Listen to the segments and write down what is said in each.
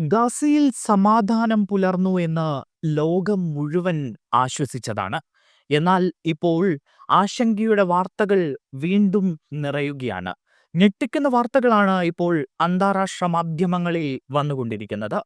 ഗാസയിൽ സമാധാനം പുലർന്നു എന്ന് ലോകം മുഴുവൻ ആശ്വസിച്ചതാണ്. എന്നാൽ ഇപ്പോൾ ആശങ്കയുടെ വാർത്തകൾ വീണ്ടും നിറയുകയാണ്. ഞെട്ടിക്കുന്ന വാർത്തകളാണ് ഇപ്പോൾ അന്താരാഷ്ട്ര മാധ്യമങ്ങളിൽ വന്നുകൊണ്ടിരിക്കുന്നത്.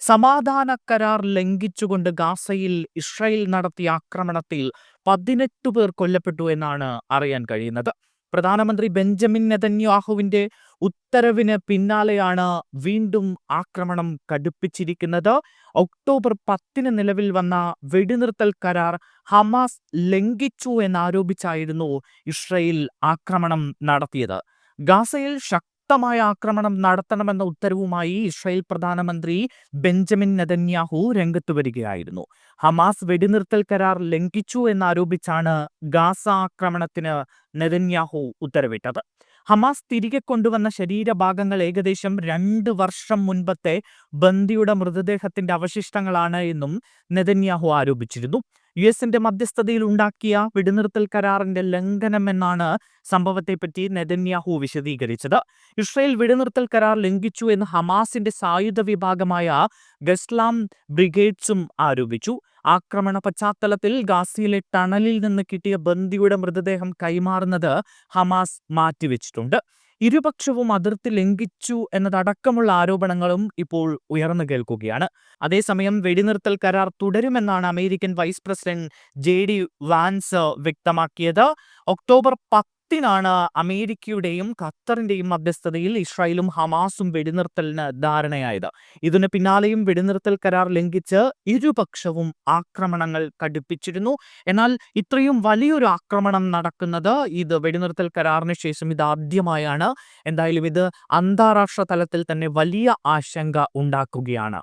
സമാധാന കരാർ ലംഘിച്ചുകൊണ്ട് ഗാസയിൽ ഇസ്രായേൽ നടത്തിയ ആക്രമണത്തിൽ പതിനെട്ട് പേർ കൊല്ലപ്പെട്ടു എന്നാണ് അറിയാൻ കഴിയുന്നത്. പ്രധാനമന്ത്രി ബെഞ്ചമിൻ നെതന്യാഹുവിന്റെ ഉത്തരവിന് പിന്നാലെയാണ് വീണ്ടും ആക്രമണം കടുപ്പിച്ചിരിക്കുന്നത്. ഒക്ടോബർ പത്തിന് നിലവിൽ വന്ന വെടിനിർത്തൽ കരാർ ഹമാസ് ലംഘിച്ചു എന്നാരോപിച്ചായിരുന്നു ഇസ്രയേൽ ആക്രമണം നടത്തിയത്. ഗാസയിൽ ശക്തമായ ആക്രമണം നടത്തണമെന്ന ഉത്തരവുമായി ഇസ്രായേൽ പ്രധാനമന്ത്രി ബെഞ്ചമിൻ നെതന്യാഹു രംഗത്ത് വരികയായിരുന്നു. ഹമാസ് വെടിനിർത്തൽ കരാർ ലംഘിച്ചു എന്നാരോപിച്ചാണ് ഗാസ ആക്രമണത്തിന് നെതന്യാഹു ഉത്തരവിട്ടത്. ഹമാസ് തിരികെ കൊണ്ടുവന്ന ശരീരഭാഗങ്ങൾ ഏകദേശം രണ്ട് വർഷം മുൻപത്തെ ബന്ദിയുടെ മൃതദേഹത്തിന്റെ അവശിഷ്ടങ്ങളാണ് എന്നും നെതന്യാഹു ആരോപിച്ചിരുന്നു. യു എസിന്റെ മധ്യസ്ഥതയിൽ ഉണ്ടാക്കിയ വെടിനിർത്തൽ കരാറിന്റെ ലംഘനം എന്നാണ് സംഭവത്തെപ്പറ്റി നെതന്യാഹു വിശദീകരിച്ചത്. ഇസ്രയേൽ വെടിനിർത്തൽ കരാർ ലംഘിച്ചു എന്ന് ഹമാസിന്റെ സായുധ വിഭാഗമായ ഗസ്ലാം ബ്രിഗേഡ്സും ആരോപിച്ചു. ആക്രമണ പശ്ചാത്തലത്തിൽ ഗാസിയിലെ ടണലിൽ നിന്ന് കിട്ടിയ ബന്ദിയുടെ മൃതദേഹം കൈമാറുന്നത് ഹമാസ് മാറ്റിവെച്ചിട്ടുണ്ട്. ഇരുപക്ഷവും അതിർത്തി ലംഘിച്ചു എന്നതടക്കമുള്ള ആരോപണങ്ങളും ഇപ്പോൾ ഉയർന്നു കേൾക്കുകയാണ്. അതേസമയം വെടിനിർത്തൽ കരാർ തുടരുമെന്നാണ് American vice president J D Vance വ്യക്തമാക്കിയത്. ഒക്ടോബർ പത്ത് പത്തിനാണ് അമേരിക്കയുടെയും ഖത്തറിന്റെയും മധ്യസ്ഥതയിൽ ഇസ്രായേലും ഹമാസും വെടിനിർത്തലിന് ധാരണയായത്. ഇതിന് പിന്നാലെയും വെടിനിർത്തൽ കരാർ ലംഘിച്ച് ഇരുപക്ഷവും ആക്രമണങ്ങൾ കടുപ്പിച്ചിരുന്നു. എന്നാൽ ഇത്രയും വലിയൊരു ആക്രമണം നടക്കുന്നത് ഇത് വെടിനിർത്തൽ കരാറിന് ശേഷം ഇത് ആദ്യമായാണ്. എന്തായാലും ഇത് അന്താരാഷ്ട്ര തലത്തിൽ തന്നെ വലിയ ആശങ്ക ഉണ്ടാക്കുകയാണ്.